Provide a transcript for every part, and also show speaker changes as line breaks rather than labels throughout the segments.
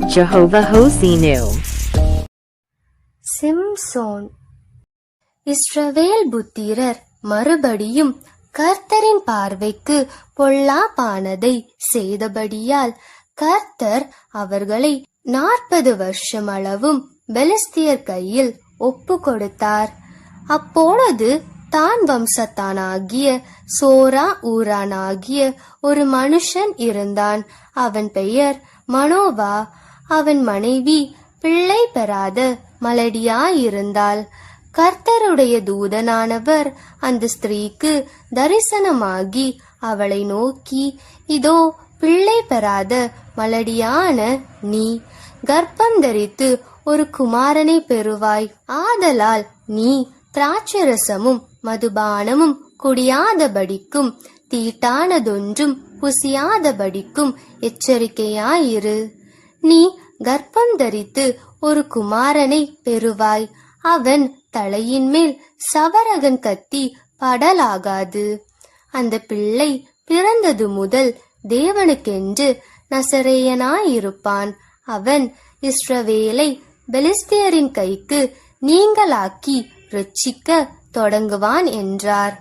Jehovah Hosinu.
Samson. இஸ்ரவேல் புத்திரர் மறுபடியும் கர்த்தரின் பார்வைக்கு பொல்லாப்பானதை செய்தபடியால் கர்த்தர் அவர்களை நாற்பது வருஷம் அளவும் பெலிஸ்தியர் கையில் ஒப்பு கொடுத்தார் அப்பொழுது தான் வம்சத்தானாகிய சோரா ஊரானாகிய ஒரு மனுஷன் இருந்தான். அவன் பெயர் மனோவா. அவன் மனைவி பிள்ளை பெறாத மலடியாயிருந்தாள். கர்த்தருடைய தூதனானவர் அந்த ஸ்திரீக்கு தரிசனமாகி அவளை நோக்கி இதோ பிள்ளை பெறாத மலடியான நீ கர்ப்பம் தரித்து ஒரு குமாரனை பெறுவாய். ஆதலால் நீ திராட்சரசமும் மதுபானமும் குடியாதபடிக்கும் தீட்டானதொன்றும் புசியாதபடிக்கும் எச்சரிக்கையாயிரு. நீ கர்ப்பம் தரித்து ஒரு குமாரனை பெறுவாய். அவன் தலையின் மேல் சவரகன் கத்தி படலாகாது. அந்த பிள்ளை பிறந்தது முதல் தேவனுக்கென்று நசரேயனாயிருப்பான். அவன் இஸ்ரவேலை பெலிஸ்தியரின் கைக்கு நீங்களாக்கி ரட்சிக்க தொடங்குவான் என்றார்.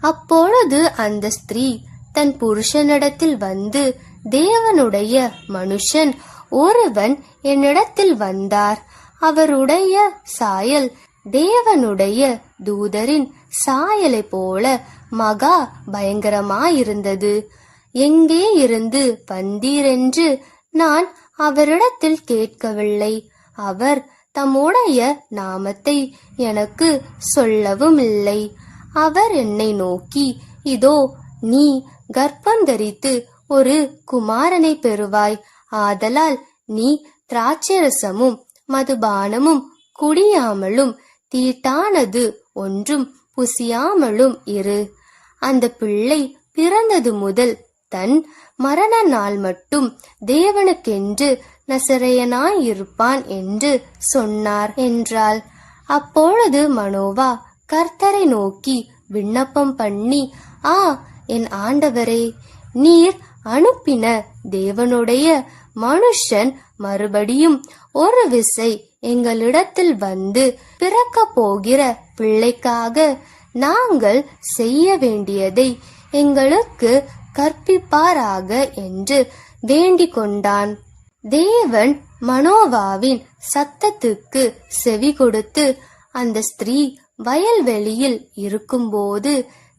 அப்பொழுது அந்த ஸ்திரீ தன் புருஷனிடத்தில் வந்து தேவனுடைய மனுஷன் ஒருவன் என்னிடத்தில் வந்தார். அவருடைய சாயல் தேவனுடைய தூதரின் சாயலை போல மகா பயங்கரமாயிருந்தது. எங்கே இருந்து வந்தீரென்று நான் அவரிடத்தில் கேட்கவில்லை. அவர் தம்முடைய நாமத்தை எனக்கு சொல்லவும் இல்லை அவர் என்னை நோக்கி இதோ நீ கர்ப்பந்தரித்து ஒரு குமாரனை பெறுவாய். ஆதலால் நீ திராட்சரசமும் மதுபானமும் குடியாமலும் தீட்டானது ஒன்றும் புசியாமலும் இரு. அந்த பிள்ளை பிறந்தது முதல் தன் மரண நாள் மட்டும் தேவனுக்கென்று நசரையனாயிருப்பான் என்று சொன்னார் என்றாள். அப்பொழுது மனோவா கர்த்தரை நோக்கி விண்ணப்பம் பண்ணி ஆ என் ஆண்டவரே நீர் அனுப்பின தேவனுடைய மனுஷன் மறுபடியும் ஒரு விசை எங்களிடத்தில் வந்து பிறக்க போகிற பிள்ளைக்காக நாங்கள் செய்ய வேண்டியதை எங்களுக்கு கற்பிப்பாராக என்று வேண்டிக் கொண்டான். தேவன் மனோவாவின் சத்தத்துக்கு செவி கொடுத்து அந்த ஸ்திரீ வயல்வெளியில் இருக்கும்போது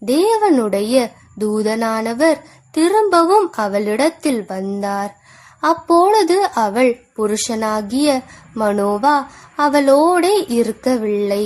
தேவனுடைய தூதனானவர் திரும்பவும் அவளிடத்தில் வந்தார். அப்பொழுது அவள் புருஷனாகிய மனோவா அவளோடே இருக்கவில்லை.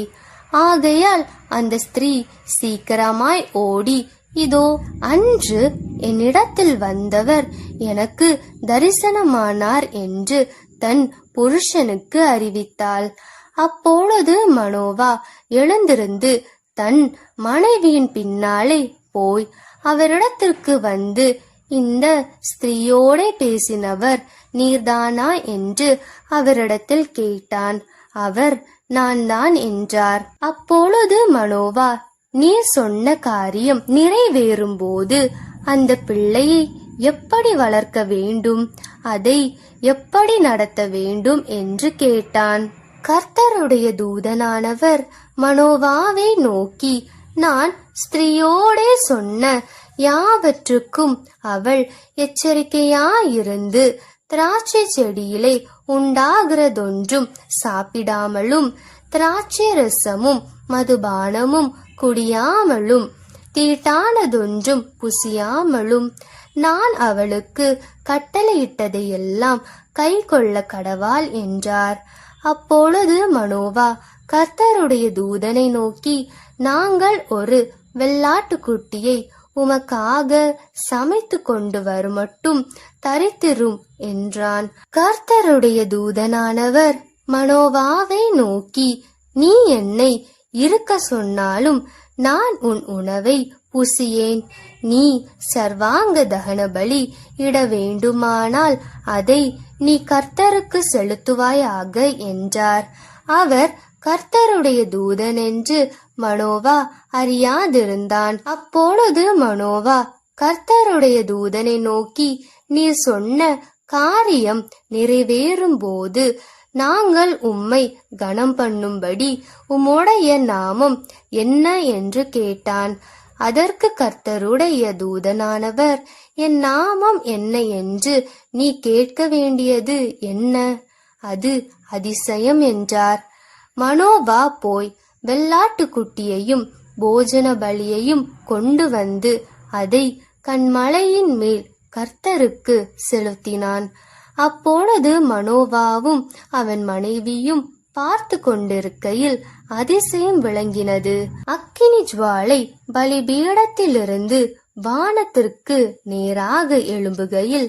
ஆகையால் அந்த ஸ்திரீ சீக்கிரமாய் ஓடி இதோ அன்று என்னிடத்தில் வந்தவர் எனக்கு தரிசனமானார் என்று தன் புருஷனுக்கு அறிவித்தாள். அப்பொழுது மனோவா எழுந்திருந்து தன் மனைவியின் பின்னாலே போய் அவரிடத்திற்கு வந்து இந்த ஸ்திரீயோடே பேசினவர் நீர்தானா என்று அவரிடத்தில் கேட்டான். அவர் நான் தான் என்றார். அப்பொழுது மனோவா நீர் சொன்ன காரியம் நிறைவேறும்போது அந்த பிள்ளையை எப்படி வளர்க்க வேண்டும் அதை எப்படி நடத்த வேண்டும் என்று கேட்டான். கர்த்தருடைய தூதனானவர் மனோவாவை நோக்கி நான் ஸ்திரீயோடே சொன்ன யாவற்றுக்கும் அவள் எச்சரிக்கையாயிருந்து திராட்சை செடியிலே உண்டாகிறதொன்றும் சாப்பிடாமலும் திராட்சை ரசமும் மதுபானமும் குடியாமலும் தீட்டானதொன்றும் புசியாமலும் நான் அவளுக்கு கட்டளையிட்டதையெல்லாம் கை கொள்ள கடவாள் என்றார். அப்பொழுது மனோவா கர்த்தருடைய தூதனை நோக்கி நாங்கள் ஒரு வெள்ளாட்டுக்குட்டியை உமக்காக சமைத்து கொண்டு வருமட்டும் தரித்திரும் என்றான். கர்த்தருடைய தூதனானவர் மனோவாவை நோக்கி நீ என்னை இருக்க சொன்னாலும் நான் உன் உணவை புசியேன். நீ சர்வாங்க தகன பலி இட வேண்டுமானால் அதை நீ கர்த்தருக்கு செலுத்துவாயாக என்றார். அவர் கர்த்தருடைய தூதன் என்று மனோவா அறியாதிருந்தான். அப்பொழுது மனோவா கர்த்தருடைய தூதனை நோக்கி நீர் சொன்ன காரியம் நிறைவேறும் போது நாங்கள் உம்மை கனம் பண்ணும்படி உம்முடைய நாமம் என்ன என்று கேட்டான். அதற்கு கர்த்தருடைய தூதனானவர் என் நாமம் என்ன என்று நீ கேட்க வேண்டியது என்ன? அது அதிசயம் என்றார். மனோபா போய் வெள்ளாட்டுக்குட்டியையும் போஜன பலியையும் கொண்டு வந்து அதை கண்மலையின் மேல் கர்த்தருக்கு செலுத்தினான். அப்பொழுது மனோவாவும் அவன் மனைவியும் பார்த்து கொண்டிருக்கையில் அதிசயம் விளங்கினது. அக்கினி ஜுவாலை பலிபீடத்திலிருந்து வானத்திற்கு நேராக எழும்புகையில்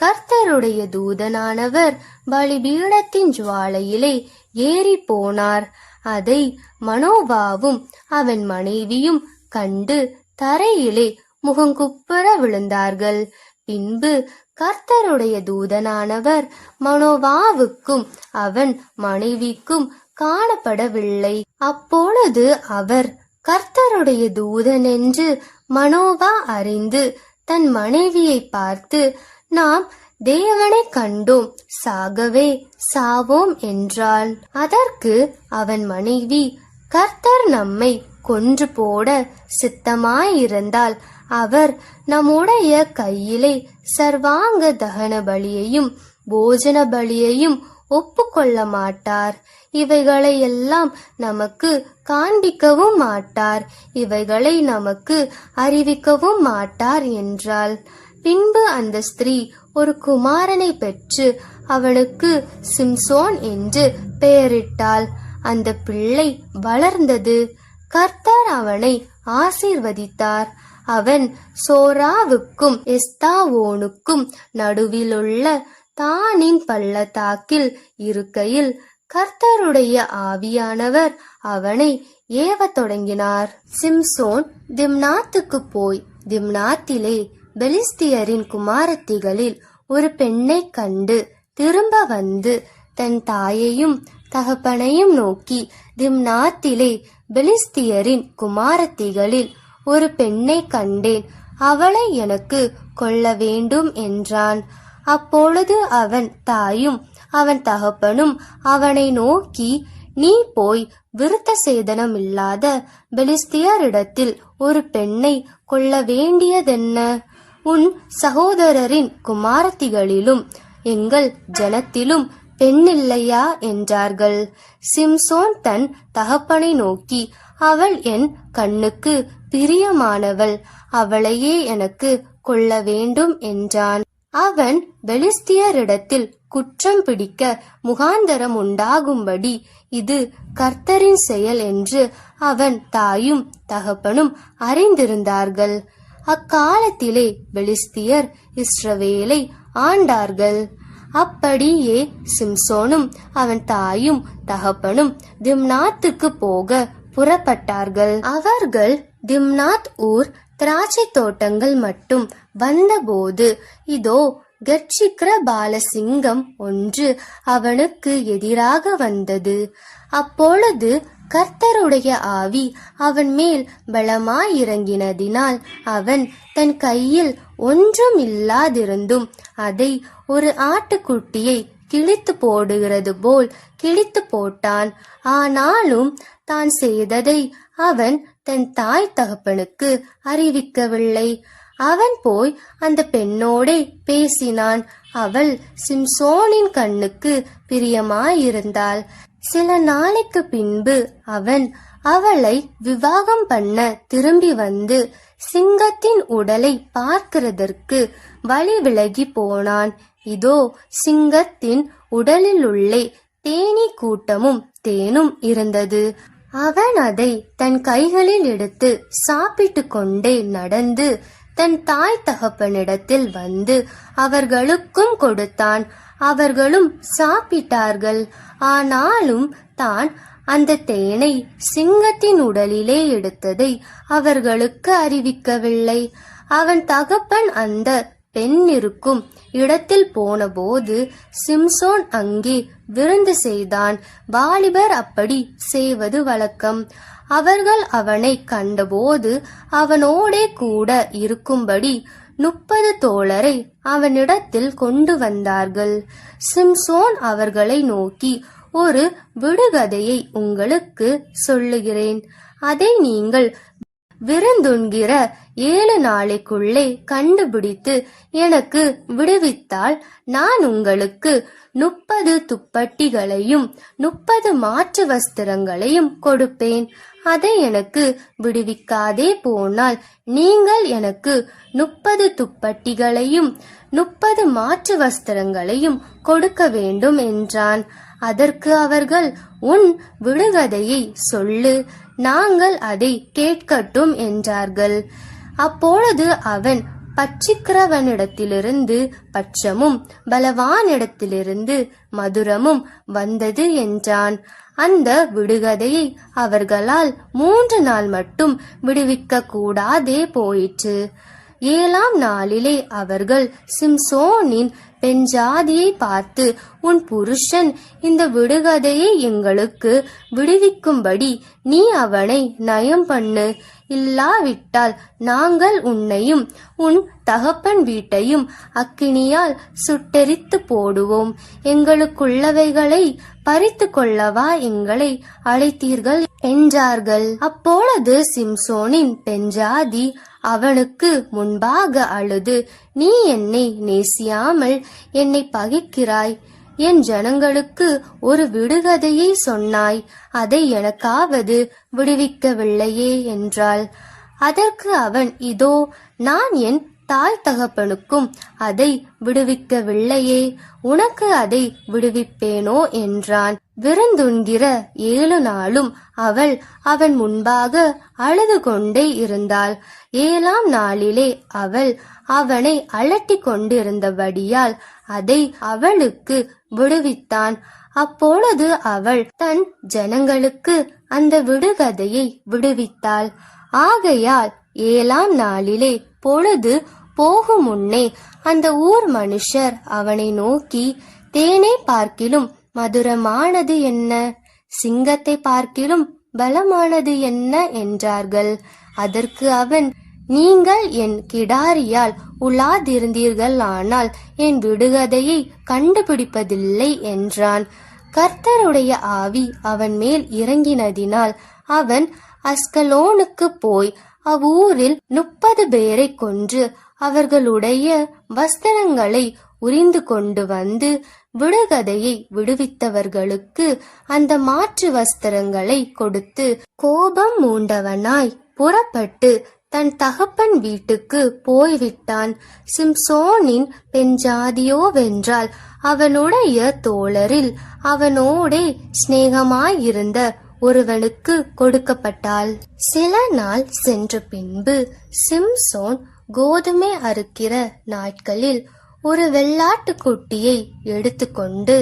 கர்த்தருடைய தூதனானவர் பலிபீடத்தின் ஜுவாலையிலே ஏறி போனார் அதை மனோபாவும் அவன் மனைவியும் கண்டு தரையிலே முகங்குப்புற விழுந்தார்கள். பின்பு கர்த்தருடைய தூதனானவர் மனோவாவுக்கும் அவன் மனைவிக்கும் காணப்படவில்லை. அப்பொழுது அவர் கர்த்தருடைய தூதன் என்று மனோவா அறிந்து தன் மனைவியை பார்த்து நாம் தேவனை கண்டோம் சாகவே சாவோம் என்றாள். அதற்கு அவன் மனைவி கர்த்தர் நம்மை கொன்று போட சித்தமாயிருந்தால் அவர் நம்முடைய கையிலே சர்வாங்க தகன பலியையும் போஜன பலியையும் ஒப்புக்கொள்ள மாட்டார். இவைகளை எல்லாம் நமக்கு காண்பிக்கவும் மாட்டார். இவைகளை நமக்கு அறிவிக்கவும் மாட்டார் என்றாள். பின்பு அந்த ஸ்திரீ ஒரு குமாரனை பெற்று அவனுக்கு சிம்சோன் என்று பெயரிட்டாள். அந்த பிள்ளை வளர்ந்தது. கர்த்தர் அவனை ஆசீர்வதித்தார். அவன் சோராவுக்கும் எஸ்தாவோனுக்கும் நடுவிலுள்ள தானின் பள்ளத்தாக்கில் இருக்கையில் கர்த்தருடைய ஆவியானவர் அவனை ஏவத் தொடங்கினார். சிம்சோன் திம்னாத்துக்கு போய் திம்னாத்திலே பெலிஸ்தியரின் குமாரத்திகளில் ஒரு பெண்ணைக் கண்டு திரும்ப வந்து தன் தாயையும் தகப்பனையும் நோக்கி திம்னாத்திலே பெலிஸ்தியரின் குமாரத்திகளில் ஒரு பெண்ணை கண்டேன். அவளை எனக்கு கொள்ள வேண்டும் என்றான். அப்பொழுது அவன் தாயும் அவன் தகப்பனும் அவனை நோக்கி நீ போய் விருத்த சேதனம் இல்லாத பெலிஸ்தியரிடத்தில் ஒரு பெண்ணை கொள்ள வேண்டியதென்ன? உன் சகோதரரின் குமாரத்திகளிலும் எங்கள் ஜனத்திலும் பெண்ணில்லையா என்றார்கள். சிம்சோன் தன் தகப்பனை நோக்கி அவள் என் கண்ணுக்கு பிரியமானவள் அவளையே எனக்கு கொள்ள வேண்டும் என்றான். அவன் பெலிஸ்தியரிடத்தில் குற்றம் பிடிக்க முகாந்தரம் உண்டாகும்படி இது கர்த்தரின் செயல் என்று அவன் தாயும் தகப்பனும் அறிந்திருந்தார்கள். அக்காலத்திலே பெலிஸ்தியர் இஸ்ரவேலை ஆண்டார்கள். அப்படியே சிம்சோனும் அவன் தாயும் தகப்பனும் திம்னாத்துக்கு போக புறப்பட்டார்கள். அவர்கள் திம்னாத் ஊர் திராட்சை தோட்டங்கள் மட்டும் வந்தபோது இதோ கர்ச்சிக்கிற பாலசிங்கம் ஒன்று அவனுக்கு எதிராக வந்தது. அப்பொழுது கர்த்தருடைய ஆவி அவன் மேல் பலமாயிறங்கினதினால் அவன் தன் கையில் ஒன்றும் இல்லாதிருந்தும் அதை ஒரு ஆட்டுக்குட்டியை கிழித்து போடுகிறது போல் கிழித்து போட்டான். ஆனாலும் தான் செய்ததை அவன் தன் தாய் தகப்பனுக்கு அறிவிக்கவில்லை. அவன் போய் அந்த பெண்ணோடே பேசினான். அவள் சிம்சோனின் கண்ணுக்கு பிரியமாயிருந்தாள். சில நாளைக்கு பின்பு அவன் அவளை விவாகம் பண்ண திரும்பி வந்து சிங்கத்தின் உடலை பார்க்கிறதற்கு வழி விலகி போனான். இதோ சிங்கத்தின் உடலிலுள்ளே தேனீ கூட்டமும் தேனும் இருந்தது. அவன் அதை தன் கைகளில் எடுத்து சாப்பிட்டு கொண்டே நடந்து தன் தாய் தகப்பனிடத்தில் வந்து அவர்களுக்கும் கொடுத்தான். அவர்களும் சாப்பிட்டார்கள். ஆனாலும் தான் அந்த தேனை சிங்கத்தின் உடலிலே எடுத்ததை அவர்களுக்கு அறிவிக்கவில்லை. அவன் தகப்பன் அந்த பெண் இருக்கும் இடத்தில் போனபோது சிம்சோன் அங்கே விருந்து செய்தான். வாலிபர் அப்படி செய்வது வழக்கம். அவர்கள் அவனை கண்டபோது அவனோடே கூட இருக்கும்படி முப்பது தோழரை அவனிடத்தில் கொண்டு வந்தார்கள். சிம்சோன் அவர்களை நோக்கி ஒரு விடுகதையை உங்களுக்கு சொல்லுகிறேன். அதை நீங்கள் விருந்துண்கிற ஏழு நாளைக்குள்ளே கண்டுபிடித்து எனக்கு விடுவித்தால் நான் உங்களுக்கு முப்பது துப்பட்டிகளையும் முப்பது மாற்று வஸ்திரங்களையும் கொடுப்பேன். அதை எனக்கு விடுவிக்காதே போனால் நீங்கள் எனக்கு முப்பது துப்பட்டிகளையும் முப்பது மாற்று வஸ்திரங்களையும் கொடுக்க வேண்டும் என்றான். அதற்கு அவர்கள் உன் விடுகதையை சொல்லு நாங்கள் அதை கேட்கட்டும் என்றார்கள். அப்பொழுது அவன் பச்சிக்கிறவனிடத்திலிருந்து பட்சமும் பலவானிடத்திலிருந்து மதுரமும் வந்தது என்றான். அந்த விடுகதையை அவர்களால் மூன்று நாள் மட்டும் விடுவிக்க கூடாதே போயிற்று. ஏழாம் நாளிலே அவர்கள் சிம்சோனின் பெண்ஜாதியை பார்த்து உன் புருஷன் இந்த விடுகதையை எங்களுக்கு விடுவிக்கும்படி நீ அவனை நயம் பண்ணு. இல்லாவிட்டால் நாங்கள் உன்னையும் உன் தகப்பன் வீட்டையும் அக்கினியால் சுட்டெரித்து போடுவோம். எங்களுக்குள்ளவைகளை பறித்து கொள்ளவா எங்களை அழைத்தீர்கள்? என்றார்கள். அப்பொழுது சிம்சோனின் பெண்ஜாதி அவனுக்கு முன்பாக அழுது நீ என்னை நேசியாமல் என்னை பகைக்கிறாய்? என் ஜனங்களுக்கு ஒரு விடுகதையை சொன்னாய் அதை எனக்காவது விடுவிக்கவில்லையே என்றாள். அதற்கு அவன் இதோ நான் என் தாய் தகப்பனுக்கும் அதை விடுவிக்கவில்லையே. உனக்கு அதை விடுவிப்பேனோ என்றான். விருந்துண்கிற ஏழு நாளும் அவள் அவன் முன்பாக அழுது கொண்டே இருந்தாள். ஏழாம் நாளிலே அவள் அவனை அலட்டிக் கொண்டிருந்தபடியால் அதை அவளுக்கு விடுவித்தான். அப்பொழுது அவள் தன் ஜனங்களுக்கு அந்த விடுகதையை விடுவித்தாள். ஆகையால் ஏழாம் நாளிலே பொழுது போகும் முன்னே அந்த ஊர் மனுஷர் அவனை நோக்கி தேனை பார்க்கிலும் மதுரமானது என்ன? சிங்கத்தை பார்க்கிலும் பலமானது என்ன? என்றார்கள். அதற்கு அவன் நீங்கள் என் கிடாரியால் உலாதிருந்தீர்கள் ஆனால் என் விடுகதையை கண்டுபிடிப்பதில்லை என்றான். கர்த்தருடைய ஆவி அவன் மேல் இறங்கினதினால் அவன் அஸ்கலோனுக்கு போய் அவ்வூரில் முப்பது பேரை கொன்று அவர்களுடைய வஸ்திரங்களை உரிந்து கொண்டு வந்து விடுகதையை விடுவித்தவர்களுக்கு அந்த மாற்று வஸ்திரங்களை கொடுத்து கோபம் மூண்டவனாய் புறப்பட்டு தன் தகப்பன் வீட்டுக்கு போய்விட்டான். சிம்சோனின் பெண்ஜாதியோவென்றால் அவனுடைய தோழரில் அவனோடே சிநேகமாயிருந்த ஒருவனுக்கு கொடுக்கப்பட்டாள். சில நாள் சென்ற பின்பு சிம்சோன் கோதுமை அறுக்கிற நாட்களில் ஒரு வெள்ளாட்டு குட்டியை எடுத்துக்கொண்டு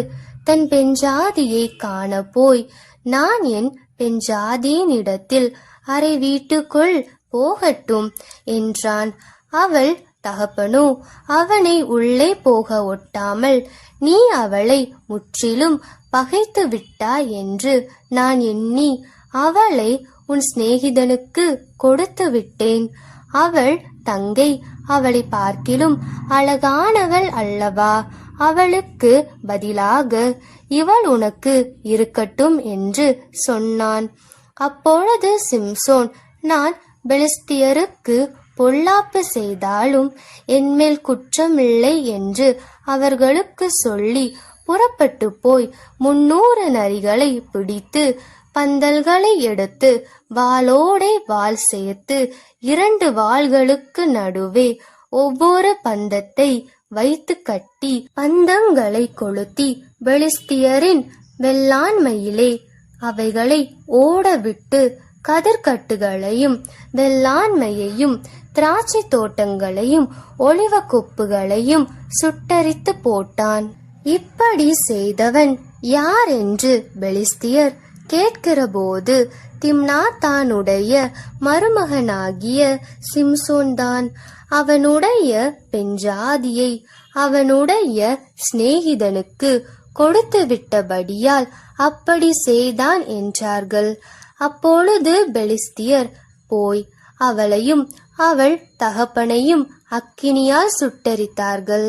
தன் பெஞ்சாதியை காண போய் நான் என் பெஞ்சாதியின் இடத்தில் அரை வீட்டுக்குள் போகட்டும் என்றான். அவள் தகப்பனோ அவனை உள்ளே போக ஒட்டாமல் நீ அவளை முற்றிலும் பகைத்து விட்டாய் என்று நான் எண்ணி அவளை உன் சிநேகிதனுக்கு கொடுத்து விட்டேன். அவள் தங்கை. அவளை பார்க்கிலும் அழகானவள் அல்லவா? அவளுக்கு பதிலாக இவள் உனக்கு இருக்கட்டும் என்று சொன்னான். அப்பொழுது சிம்சோன் நான் பெலிஸ்தியருக்கு பொல்லாப்பு செய்தாலும் என்மேல் குற்றமில்லை என்று அவர்களுக்கு சொல்லி புறப்பட்டு போய் முன்னூறு நரிகளை பிடித்து பந்தல்களை எடுத்து வாளோடே வாள் சேர்த்து இரண்டு வாள்களுக்கு நடுவே ஒவ்வொரு பந்தத்தை வைத்து கட்டி பந்தங்களை கொளுத்தி பெலிஸ்தியரின் வெள்ளாண்மையிலே அவைகளை ஓடவிட்டு கதிர்கட்டுகளையும் வெள்ளாண்மையையும் திராட்சை தோட்டங்களையும் ஒளிவ கொப்புகளையும் சுட்டரித்து போட்டான். இப்படி செய்தவன் யார் என்று பெலிஸ்தியர் கேட்கிறபோது திம்னாத்தானுடைய மருமகனாகிய சிம்சோன்தான். அவனுடைய பெண்ஜாதியை அவனுடைய சிநேகிதனுக்கு கொடுத்து விட்டபடியால் அப்படி செய்தான் என்றார்கள். அப்பொழுது பெலிஸ்தியர் போய் அவளையும் அவள் தகப்பனையும் அக்கினியால் சுட்டரித்தார்கள்.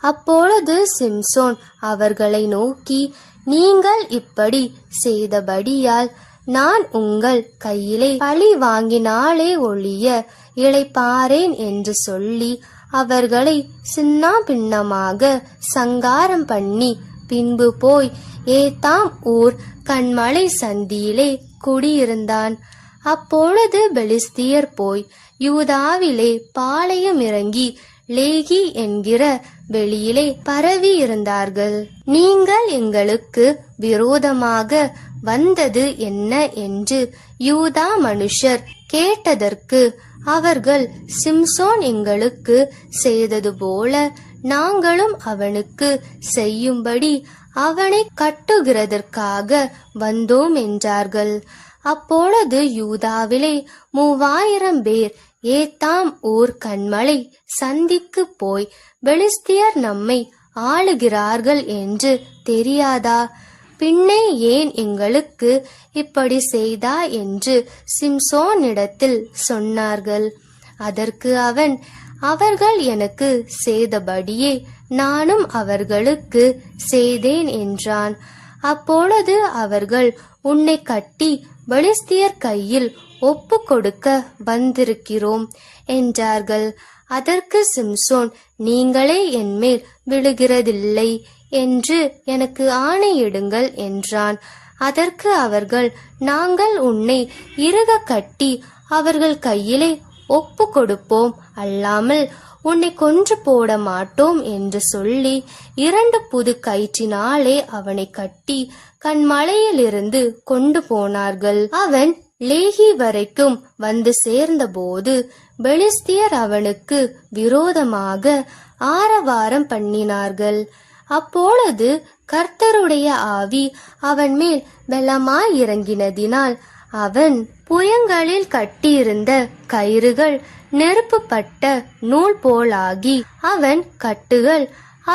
அப்பொழுது சிம்சோன் அவர்களை நோக்கி நீங்கள் இப்படி செய்தபடியால் நான் உங்கள் கையிலே பழி வாங்கினாலே ஒழிய இழைப்பாரேன் என்று சொல்லி அவர்களை சின்னா பின்னமாக சங்காரம் பண்ணி பின்பு போய் ஏத்தாம் ஊர் கண்மலை சந்தியிலே குடியிருந்தான். அப்பொழுது பெலிஸ்தியர் போய் யூதாவிலே பாளையம் இறங்கி லேகி என்கிற வெளியிலே பரவி இருந்தார்கள். நீங்கள் எங்களுக்கு விரோதமாக வந்தது என்ன என்று யூதா மனுஷர் கேட்டதற்கு அவர்கள் சிம்சோன் எங்களுக்கு செய்தது போல நாங்களும் அவனுக்கு செய்யும்படி அவனை கட்டுகிறதற்காக வந்தோம் என்றார்கள். அப்பொழுது யூதாவிலே மூவாயிரம் பேர் ஏத்தாம் ஊர் கண்மலை சந்திக்கு போய் பெலிஸ்தியர் நம்மை ஆளுகிறார்கள் என்று தெரியாதா? பின்னே ஏன் எங்களுக்கு இப்படி செய்தா? என்று சிம்சோனிடத்தில் சொன்னார்கள். அதற்கு அவன் அவர்கள் எனக்கு செய்தபடியே நானும் அவர்களுக்கு செய்தேன் என்றான். அப்பொழுது அவர்கள் உன்னை கட்டி பலிஸ்தியர் கையில் ஒப்பு கொடுக்க வந்திருக்கிறோம் என்றார்கள். அதற்கு சிம்சோன் நீங்களே என்மேல் விழுகிறதில்லை என்று எனக்கு ஆணையிடுங்கள் என்றான். அதற்கு அவர்கள் நாங்கள் உன்னை இறுக கட்டி அவர்கள் கையிலே ஒப்பு கொடுப்போம் அல்லாமல் உன்னை கொன்று போட மாட்டோம் என்று சொல்லி இரண்டு புது கயிற்றினாலே அவனை கட்டி கண்மலையிலிருந்து கொண்டு போனார்கள். அவன் லேகி வரைக்கும் வந்து சேர்ந்தபோது பெலிஸ்தியர் அவனுக்கு விரோதமாக ஆரவாரம் பண்ணினார்கள். அப்பொழுது கர்த்தருடைய ஆவி அவன் மேல் பலமாய் இறங்கினதினால் அவன் புயங்களில் கட்டியிருந்த கயிறுகள் நெருப்புப்பட்ட நூல் போலாகி அவன் கட்டுகள்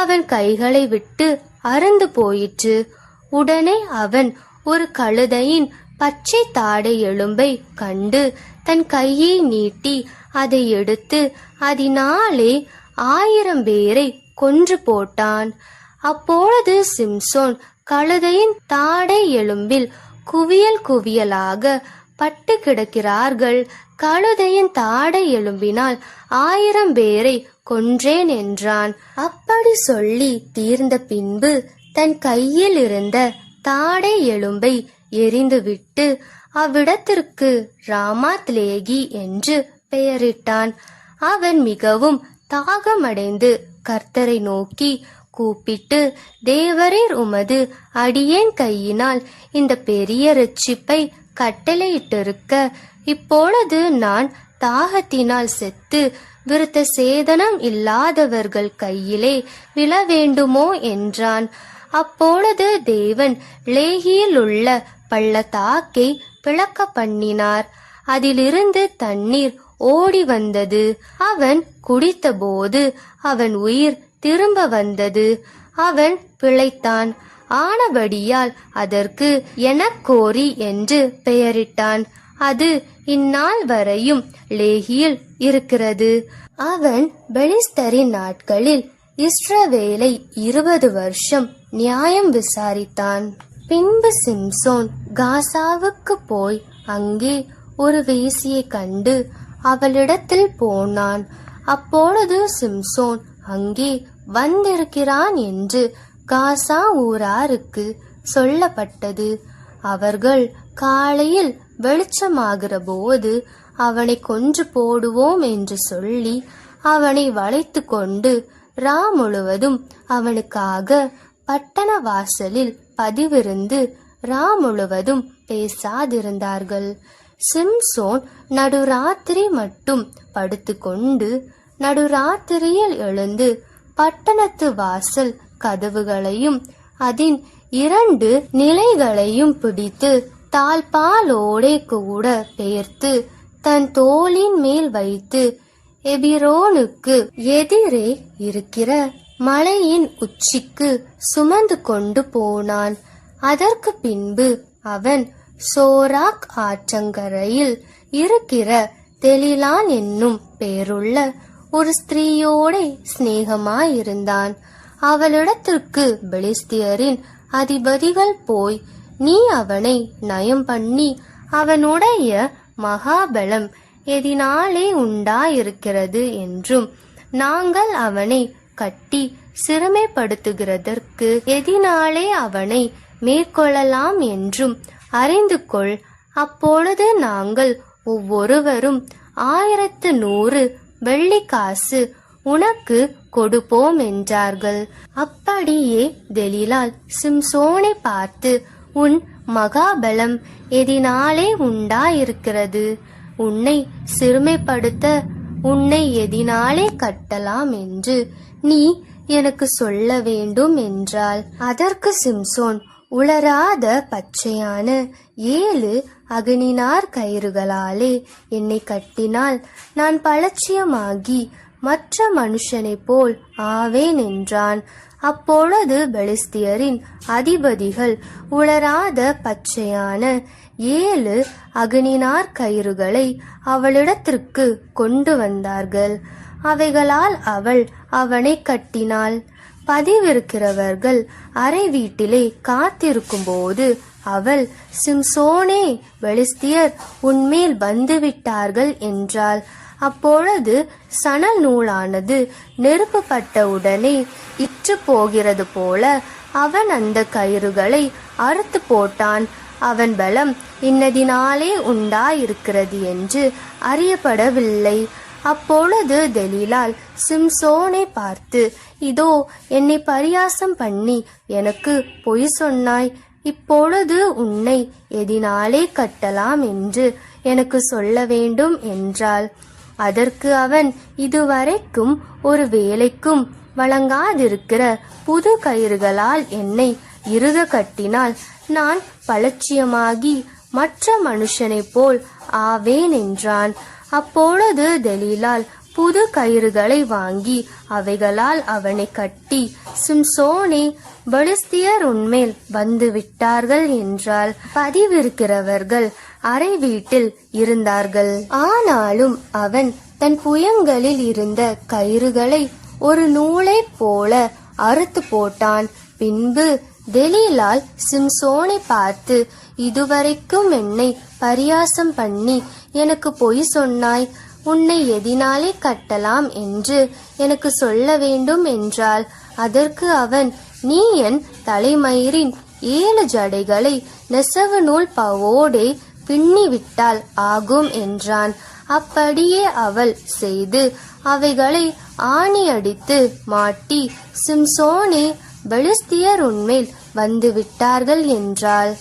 அவன் கைகளை விட்டு அறுந்து போயிற்று. உடனே அவன் ஒரு கழுதையின் பச்சை தாடை எலும்பை கண்டு தன் கையை நீட்டி அதை எடுத்து அதனாலே ஆயிரம் பேரை கொன்று போட்டான். அப்பொழுது சிம்சோன் கழுதையின் தாடை எலும்பில் குவியல் குவியலாக பட்டு கிடக்கிறார்கள். கழுதையின் தாடை எலும்பினால் ஆயிரம் பேரை கொன்றேன் என்றான். அப்படி சொல்லி தீர்ந்த பின்பு தன் கையில் இருந்த தாடை எலும்பை எரிந்துவிட்டு அவ்விடத்திற்கு ராமாத் லேகி என்று பெயரிட்டான். அவன் மிகவும் தாகமடைந்து கர்த்தரை நோக்கி கூப்பிட்டு தேவரீர் உமது அடியேன் கையினால் இந்த பெரிய ரட்சிப்பை கட்டளையிட்டிருக்க இப்பொழுது நான் தாகத்தினால் செத்து விருத்த சேதனம் இல்லாதவர்கள் கையிலே விழ வேண்டுமோ என்றான். அப்பொழுது தேவன் லேகியில் உள்ள பள்ளத்தாக்கை பிளக்க பண்ணினார். அதிலிருந்து தண்ணீர் ஓடி வந்தது. அவன் குடித்தபோது அவன் உயிர் திரும்ப வந்தது. அவன் பிழைத்தான். ஆனபடியால் அதற்கு எனக்கோரி என்று பெயரிட்டான். அது இந்நாள் வரையும் லேகியில் இருக்கிறது. அவன் பெலிஸ்தரின் நாட்களில் இஸ்ரவேலை இருபது வருஷம் நியாயம் விசாரித்தான். பின்பு சிம்சோன் காசாவுக்கு போய் அங்கே ஒரு வேசியை கண்டு அவளிடத்தில் போனான். அப்பொழுது சிம்சோன் அங்கே வந்திருக்கிறான் என்று காசா ஊராருக்கு சொல்லப்பட்டது. அவர்கள் காலையில் வெளிச்சமாகிற போது அவனை கொன்று போடுவோம் என்று சொல்லி அவனை வளைத்து கொண்டு ரா முழுவதும் அவனுக்காக பட்டண வாசலில் பதிவிருந்து ரா முழுவதும் பேசாதிருந்தார்கள். சிம்சோன் நடுராத்திரி மட்டும் படுத்துக்கொண்டு நடுராத்திரியில் எழுந்து பட்டணத்து வாசல் கதவுகளையும் அதன் இரண்டு நிலைகளையும் பிடித்து தாழ்பாலோடே கூட பெயர்த்து தன் தோளின் மேல் வைத்து எபிரோனுக்கு எதிரே இருக்கிற மலையின் உச்சிக்கு சுமந்து கொண்டு போனான். அதற்கு பின்பு அவன் சோராக் ஆற்றங்கரையில் இருக்கிற தெலிலான் என்னும் பேருள்ள ஒரு ஸ்திரீயோட சிநேகமாயிருந்தான். அவளிடத்திற்கு பெலிஸ்தியரின் அதிபதிகள் போய் நீ அவனை நயம் பண்ணி அவனுடைய மகாபலம் எதினாலே உண்டாயிருக்கிறது என்றும் நாங்கள் அவனை கட்டி சிறுமைப்படுத்துகிறதற்கு எதினாலே அவனை மேற்கொள்ளலாம் என்றும் அறிந்து கொள் அப்பொழுது நாங்கள் ஒவ்வொருவரும் ஆயிரத்து நூறு வெள்ளிக்காசு உனக்கு கொடுப்போம் என்றார்கள். அப்படியே தெலிலால் சிம்சோனை பார்த்து உன் மகாபலம் எதினாலே உண்டாயிருக்கிறது. உன்னை சிறுமைப்படுத்த உன்னை எதினாலே கட்டலாம் என்று நீ எனக்கு சொல்ல வேண்டும் என்றாள். அதற்கு சிம்சோன் உலராத பச்சையான ஏழு அகனினார் கயிறுகளாலே என்னை கட்டினால் நான் பலட்சியமாகி மற்ற மனுஷனைப் போல் ஆவேன் என்றான். அப்பொழுது பெலிஸ்தியரின் அதிபதிகள் உலராத பச்சையான ஏழு அகனினார் கயிறுகளை அவளிடத்திற்கு கொண்டு வந்தார்கள். அவைகளால் அவள் அவனை கட்டினாள். பதிவிருக்கிறவர்கள் அறை வீட்டிலே காத்திருக்கும் போது அவள் சிம்சோனே பெலிஸ்தியர் உன்மேல் வந்துவிட்டார்கள் என்றாள். அப்பொழுது சணல் நூலானது நெருப்புப்பட்ட உடனே இற்று போகிறது போல அவன் அந்த கயிறுகளை அறுத்து போட்டான். அவன் பலம் இன்னதினாலே உண்டாயிருக்கிறது என்று அறியப்படவில்லை. அப்பொழுது தெலீலால் சிம்சோனை பார்த்து இதோ என்னை பரியாசம் பண்ணி எனக்கு பொய் சொன்னாய். இப்பொழுது உன்னை எதினாலே கட்டலாம் என்று எனக்கு சொல்ல வேண்டும் என்றாள். அதற்கு அவன் இதுவரைக்கும் ஒரு வேலைக்கும் வழங்காதிருக்கிற புது கயிறுகளால் என்னை இருக கட்டினால் நான் பலட்சியமாகி மற்ற மனுஷனைப் போல் ஆவேன் என்றான். அப்பொழுது தெலீலால் புது கயிறுகளை வாங்கி அவைகளால் அவனை கட்டி சிம்சோனே பலிஸ்தியர் உன்மேல் வந்து விட்டார்கள் என்றால் பதிவிருக்கிறவர்கள் அறை வீட்டில் இருந்தார்கள். ஆனாலும் அவன் தன் புயங்களில் இருந்த கயிறுகளை ஒரு நூலைப் போல அறுத்து போட்டான். பின்பு தெலீலால் சிம்சோனை பார்த்து இதுவரைக்கும் என்னை பரியாசம் பண்ணி எனக்கு பொய் சொன்னாய். உன்னை எதினாலே கட்டலாம் என்று எனக்கு சொல்ல வேண்டும் என்றால் அதற்கு அவன் நீ என் தலைமயிரின் ஏழு ஜடைகளை நெசவு நூல் பவோடே பின்னிவிட்டால் ஆகும் என்றான். அப்படியே அவள் செய்து அவைகளை ஆணி அடித்து மாட்டி சிம்சோனே பெலிஸ்தியர் உன்மேல் வந்து விட்டார்கள் என்றாள்.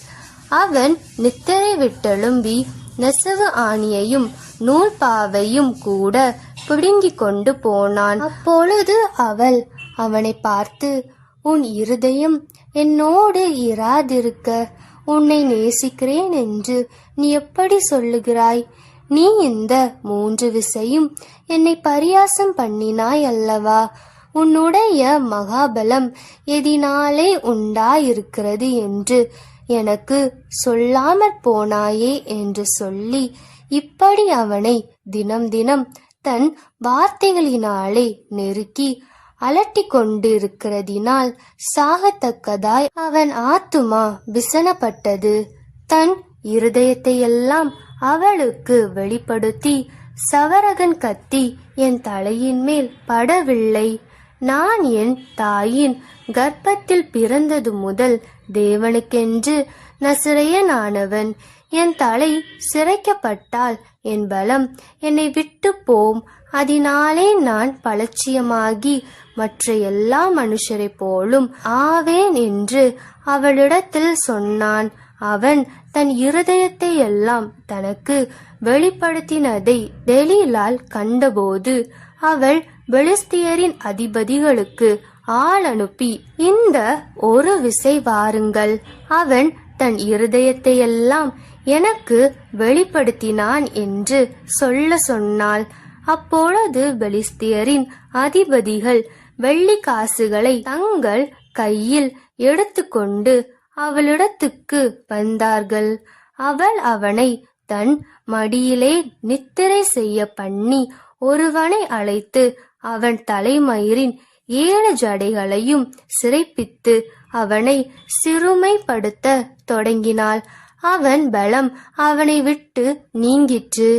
அவன் நித்திரை விட்டெழும்பி நெசவு ஆணியையும் நூல் பாவையும் கூட பிடுங்கிக் கொண்டு போனான். அப்பொழுது அவள் அவனை பார்த்து உன் இருதயம் என்னோடு இராதிருக்க உன்னை நேசிக்கிறேன் என்று நீ எப்படி சொல்லுகிறாய்? நீ இந்த மூன்று விசையும் என்னை பரியாசம் பண்ணினாய் அல்லவா? உன்னுடைய மகாபலம் எதினாலே உண்டாயிருக்கிறது என்று எனக்கு சொல்லாமற் போனாயே என்று சொல்லி இப்படி அவனை தினம் தினம் தன் வார்த்தைகளினாலே நெருக்கி அலட்டி கொண்டிருக்கிறதினால் சாகத்தக்கதாய் அவன் ஆத்துமா விசனப்பட்டது. தன் இருதயத்தையெல்லாம் அவளுக்கு வெளிப்படுத்தி சவரகன் கத்தி என் தலையின் மேல் படவில்லை. நான் என் தாயின் கர்ப்பத்தில் பிறந்தது முதல் தேவனுக்கென்று நசிரையனானவன். என் தலை சிரைக்கப்பட்டால் என் பலம் என்னை விட்டு போம் அதனாலே நான் பலட்சியமாகி மற்ற எல்லா மனுஷரை போலும் ஆவேன் என்று அவளிடத்தில் சொன்னான். அவன் தன் இருதயத்தை எல்லாம் தனக்கு வெளிப்படுத்தினதை டெலிலால் கண்டபோது அவள் பெலிஸ்தியரின் அதிபதிகளுக்கு ஆள் அனுப்பி இந்த ஒரு விசை வாருங்கள். அவன் தன் இருதயத்தை எல்லாம் எனக்கு வெளிப்படுத்தினான் என்று சொல்ல சொன்னாள். அப்பொழுது பெலிஸ்தியரின் அதிபதிகள் வெள்ளி காசுகளை தங்கள் கையில் எடுத்துக்கொண்டு அவளிடத்துக்கு வந்தார்கள். அவள் அவனை தன் மடியிலே நித்திரை செய்ய பண்ணி ஒருவனை அழைத்து அவன் தலைமயிரின் ஏழு ஜடைகளையும் சிறைப்பித்து அவனை சிறுமைப்படுத்த தொடங்கினாள். அவன் பலம் அவனை விட்டு நீங்கிற்று.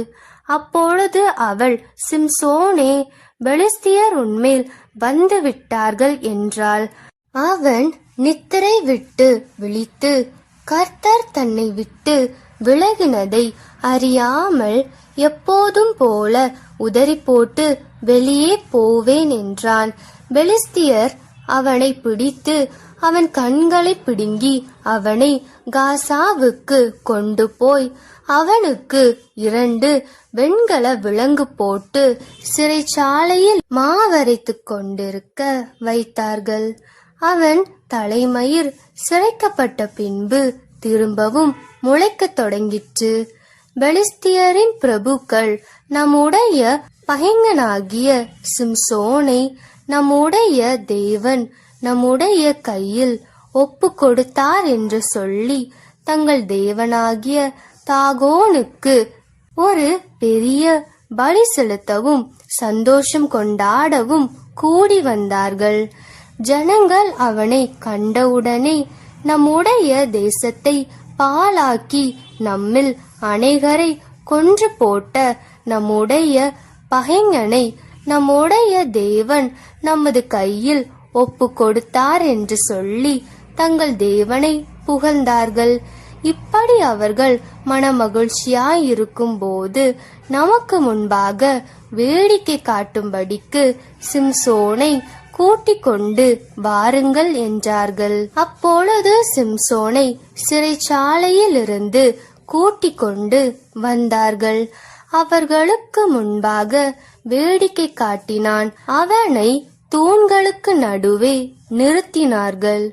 அப்பொழுது அவள் சிம்சோனே பெலிஸ்தியர் உன்மேல் வந்து விட்டார்கள் என்றாள். அவன் நித்திரை விட்டு விழித்து கர்த்தர் தன்னை விட்டு விலகினதை அறியாமல் எப்போதும் போல உதறி போட்டு வெளியே போவேன் என்றான். பெலிஸ்தியர் அவனை பிடித்து அவன் கண்களை பிடுங்கி அவனை காசாவுக்கு கொண்டு போய் அவனுக்கு இரண்டு வெண்கல விலங்கு போட்டு சிறைச்சாலையில் மாவரைத்துக் கொண்டிருக்க வைத்தார்கள். அவன் தலைமயிர் சிறைக்கப்பட்ட பின்பு திரும்பவும் முளைக்கத் தொடங்கிற்று. பெலிஸ்தியரின் பிரபுக்கள் நம்முடைய பகைங்கனாகிய சிம்சோனை நம்முடைய தேவன் நம்முடைய கையில் ஒப்பு கொடுத்தார் என்று சொல்லி தங்கள் தேவனாகிய தாகோனுக்கு ஒரு பெரிய பலி செலுத்தவும் சந்தோஷம் கொண்டாடவும் கூடி வந்தார்கள். ஜனங்கள் அவனை கண்டவுடனே நம்முடைய தேசத்தை பாழாக்கி நம்மில் அனைகரை கொன்று போட்ட நம்முடைய பகைஞனை நம்முடைய தேவன் நமது கையில் ஒப்பு கொடுத்தார் என்று சொல்லி தங்கள் தேவனை புகழ்ந்தார்கள். இப்படி அவர்கள் மனமகிழ்ச்சியாயிருக்கும் போது நமக்கு முன்பாக வேடிக்கை காட்டும்படிக்கு சிம்சோனை கூட்டிக் கொண்டு வாருங்கள் என்றார்கள். அப்பொழுது சிம்சோனை சிறைச்சாலையிலிருந்து கூட்டிக் கொண்டு வந்தார்கள். அவர்களுக்கு முன்பாக வேடிக்கை காட்டினான். அவனை தூண்களுக்கு நடுவே நிறுத்தினார்கள்.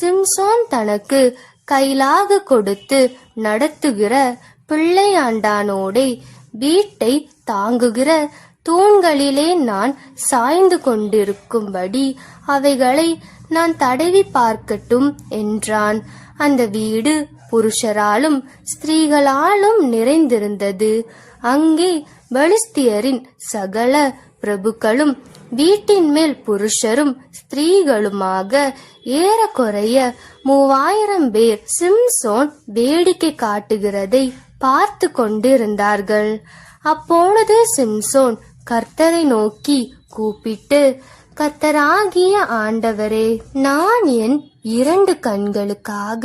சிம்சோன் தனக்கு கைலாக கொடுத்து நடத்துகிற பிள்ளையாண்டானோடே வீட்டை தாங்குகிற தூண்களிலே நான் சாய்ந்து கொண்டிருக்கும்படி அவைகளை நான் தடவி பார்க்கட்டும் என்றான். அந்த வீடு புருஷராலும் ஸ்திரீகளாலும் நிறைந்திருந்தது. அங்கே பலிஸ்தியரின் சகல பிரபுக்களும் வீட்டின் மேல் புருஷரும் ஸ்திரீகளுமாக ஏறக்குறைய மூவாயிரம் பேர் சிம்சோன் வேடிக்கை காட்டுகிறதை பார்த்து கொண்டிருந்தார்கள். அப்பொழுது சிம்சோன் கர்த்தரை நோக்கி கூப்பிட்டு கர்த்தராகிய ஆண்டவரே நான் என் இரண்டு கண்களுக்காக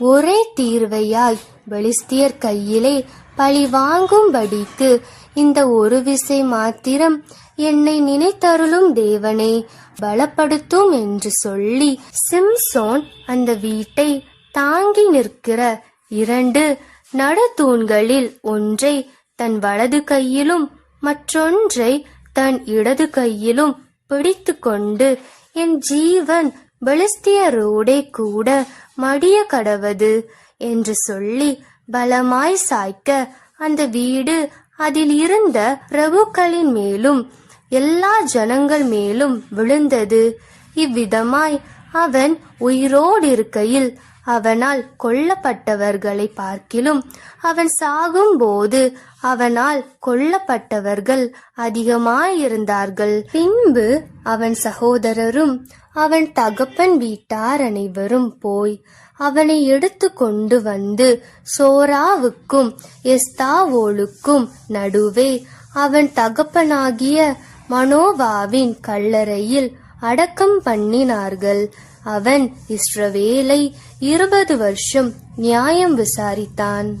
ஒரே தீர்வையாய் பெலிஸ்தியர் கையிலே பழி வாங்கும்படிக்கு இந்த ஒரு விசை மாத்திரம் என்னை நினைத்தருளும் தேவனை பலப்படுத்தும் என்று சொல்லி சிம்சோன் அந்த வீட்டை தாங்கி நிற்கிற இரண்டு நடத்தூண்களில் ஒன்றை தன் வலது கையிலும் மற்றொன்றை தன் இடது கையிலும் பிடித்து கொண்டு என் ஜீவன் பெலிஸ்தியரோடே கூட மடிய கடவது என்று சொல்லி பலமாய் சாய்க்க அந்த வீடு அதில் இருந்த பிரபுக்களின் மேலும் எல்லா ஜனங்கள் மேலும் விழுந்தது. இவ்விதமாய் அவன் உயிரோடு இருக்கையில் அவனால் கொல்லப்பட்டவர்களை பார்க்கிலும் அவன் சாகும்போது அவனால் கொல்லப்பட்டவர்கள் அதிகமாயிருந்தார்கள். பின்பு அவன் சகோதரரும் அவன் தகப்பன் வீட்டார் அனைவரும் போய் அவனை எடுத்து கொண்டு வந்து சோராவுக்கும் எஸ்தாவோலுக்கும் நடுவே அவன் தகப்பனாகிய மனோவாவின் கல்லறையில் அடக்கம் பண்ணினார்கள். அவன் இஸ்ரவேலை இருபது வருஷம் நியாயம் விசாரித்தான்.